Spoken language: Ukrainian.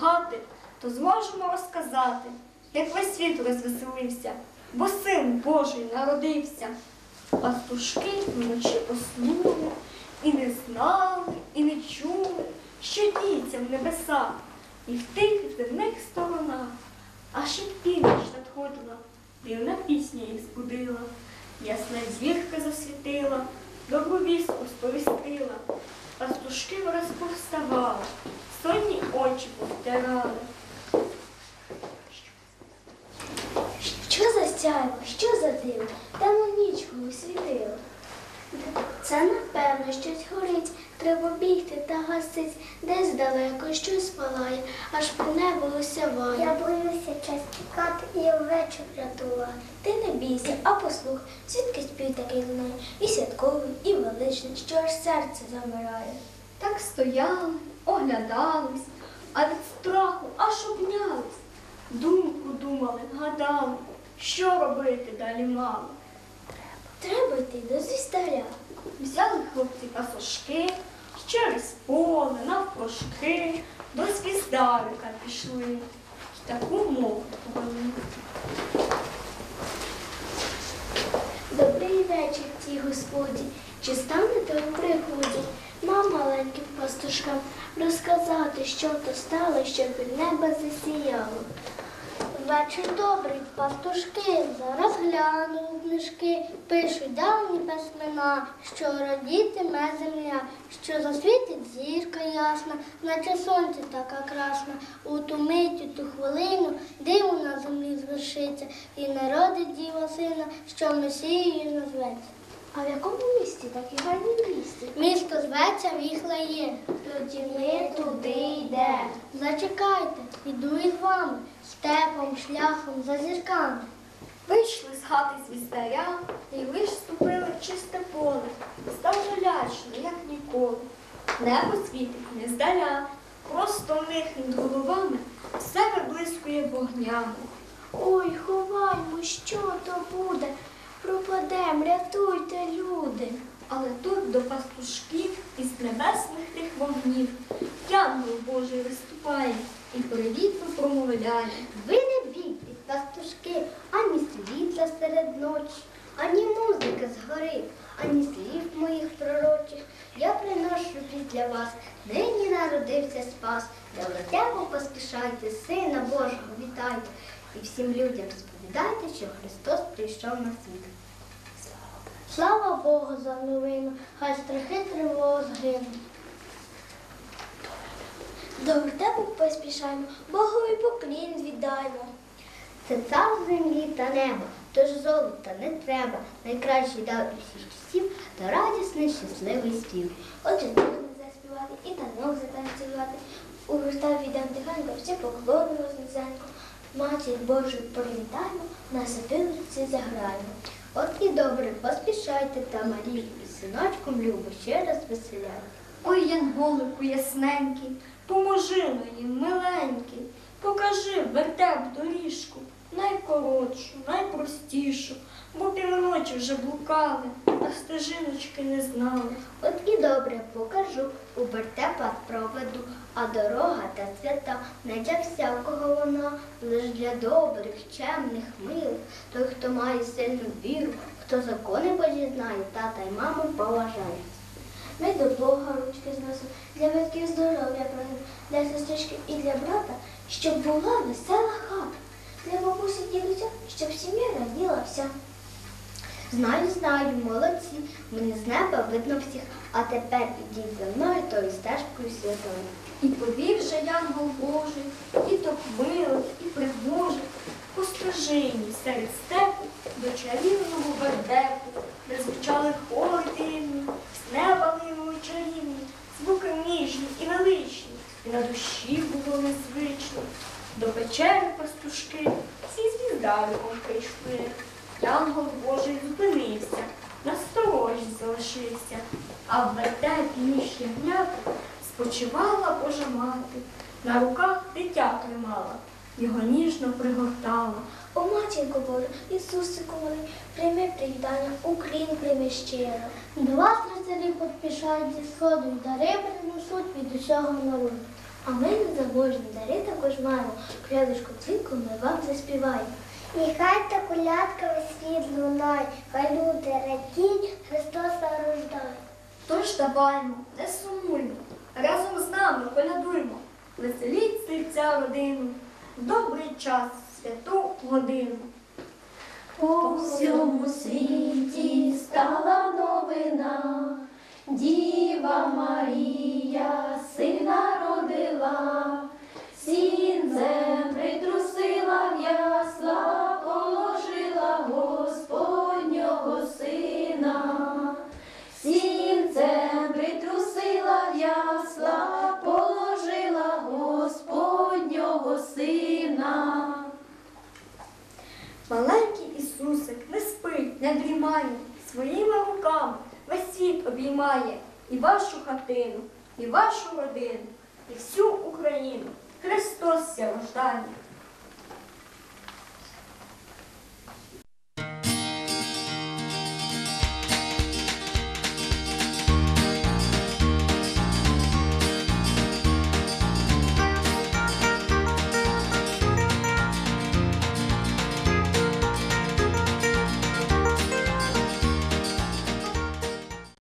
хати, то зможемо розказати, як весь світ розвеселився, бо син Божий народився. Пастушки вночі поснули, і не знали, і не чули, що діється в небесах, і в тих земних сторонах. Аж як північ надходила, дивна пісня їх збудила, ясна зірка засвітила, добру вістку сповістила. Пастушки враз повставали, сонні очі повтирали. Що за сяйво, що за диво, Там у нічку освітило. Це напевно щось горить, треба бігти та гасить, десь далеко щось палає, аж по небу осяває. Я боюся час тікати і вечір рятувати. Ти не бійся, а послух, звідки спів такий лунає, і святковий, і величний, що аж серце замирає. Так стояли, оглядались, а від страху аж обнялись. Думку думали, гадали, що робити далі мало. Треба йти до звістаря. Взяли хлопці через поле, навпрошки, до звіздарика пішли. й Таку мову повели. Добрий вечір цій господі. Чи станете у пригоді нам маленьким пастушкам розказати, що то стало, щоб від неба засіяло? Вечір добрий, пастушки, зараз гляну у книжки, пишуть давні письмена, що родітиме земля, що засвітить зірка ясна, наче сонце така красна. У ту мить, у ту хвилину диво на землі звершиться, і народить діва сина, що Месією назветься. А в якому місті такі гарні місті? Місто зветься Віхлеєм. Тоді ми туди йдемо. Зачекайте, іду із вами, степом, шляхом, за зірками. Вийшли з хати звіздаря і виступили в чисте поле. Стало лячно, як ніколи. Небо світить не здаля, просто в них над головами все виблискує вогнями. Ой, ховаймо, що то буде? Пропадем, рятуйте, люди. Але тут до пастушків із небесних тих вогнів Янгол Божий виступає і привітно промовляє. Ви не бійтесь, пастушки, ані світла серед ночі, ані музики згори, ані слів моїх пророчих. Я приношу для вас, нині народився спас. Вертепу поспішайте, Сина Божого вітайте. І всім людям сповідайте, що Христос прийшов на світ. Слава Богу за новину, хай страхи тривога згинуть. До вертепу поспішаємо, Богові поклін віддаймо. Це цар землі та неба, тож золота не треба. Найкращий дар усіх часів та радісний щасливий спів. Отже, будемо заспівати і танок затанцювати. У гурта віддам тихенько, всі поклонимось низенько. Матір Божу привітаємо, на сопілці заграємо. От і добре, поспішайте та Марію і синочком любо ще раз веселяйте. Ой, Янголику ясненький, поможи мені, миленький, покажи вертеп доріжку, найкоротшу, найпростішу, бо півночі вже блукали, а стежиночки не знали. От і добре покажу, у вертепа проведу, а дорога та свята не для всякого вона, лиш для добрих, чемних, милих, той, хто має сильну віру, хто закони Божі знає, тата й маму поважає. Ми до Бога ручки зносимо, для батьків здоров'я просимо, для сестрички і для брата, щоб була весела хата. Для бабусі дідуся, щоб сім'я раділа вся. Знаю, знаю, молодці, мені з неба видно всіх, а тепер ідіть за мною тою стежкою святою. І повів же Янгол Божий, діток милих і пригожих, по стежині серед степу до чарівного вертепу, До печери пастушки всі звіздариком прийшли. Янгол Божий зупинився, насторожі залишився, а в вертепі між ягнята спочивала Божа мати, на руках дитя тримала, його ніжно пригортала. О, матінко Божа, Ісусику малий, прийми привітання, уклін прийми щиро. До вас рицарі поспішають зі сходу, дари принесуть від усього народу. А ми незаможні дари також маємо. Колядочку дзвінку ми вам заспіваємо. І хай та колядка весь світ лунає, хай люди радіть, Христоса рождає. Тож даваймо, не сумуймо, разом з нами колядуймо, веселіть серця родину, добрий час, святу годину. По всьому Ісусик не спить, не дрімає, своїми руками весь світ обіймає і вашу хатину, і вашу родину, і всю Україну. Христос рождає.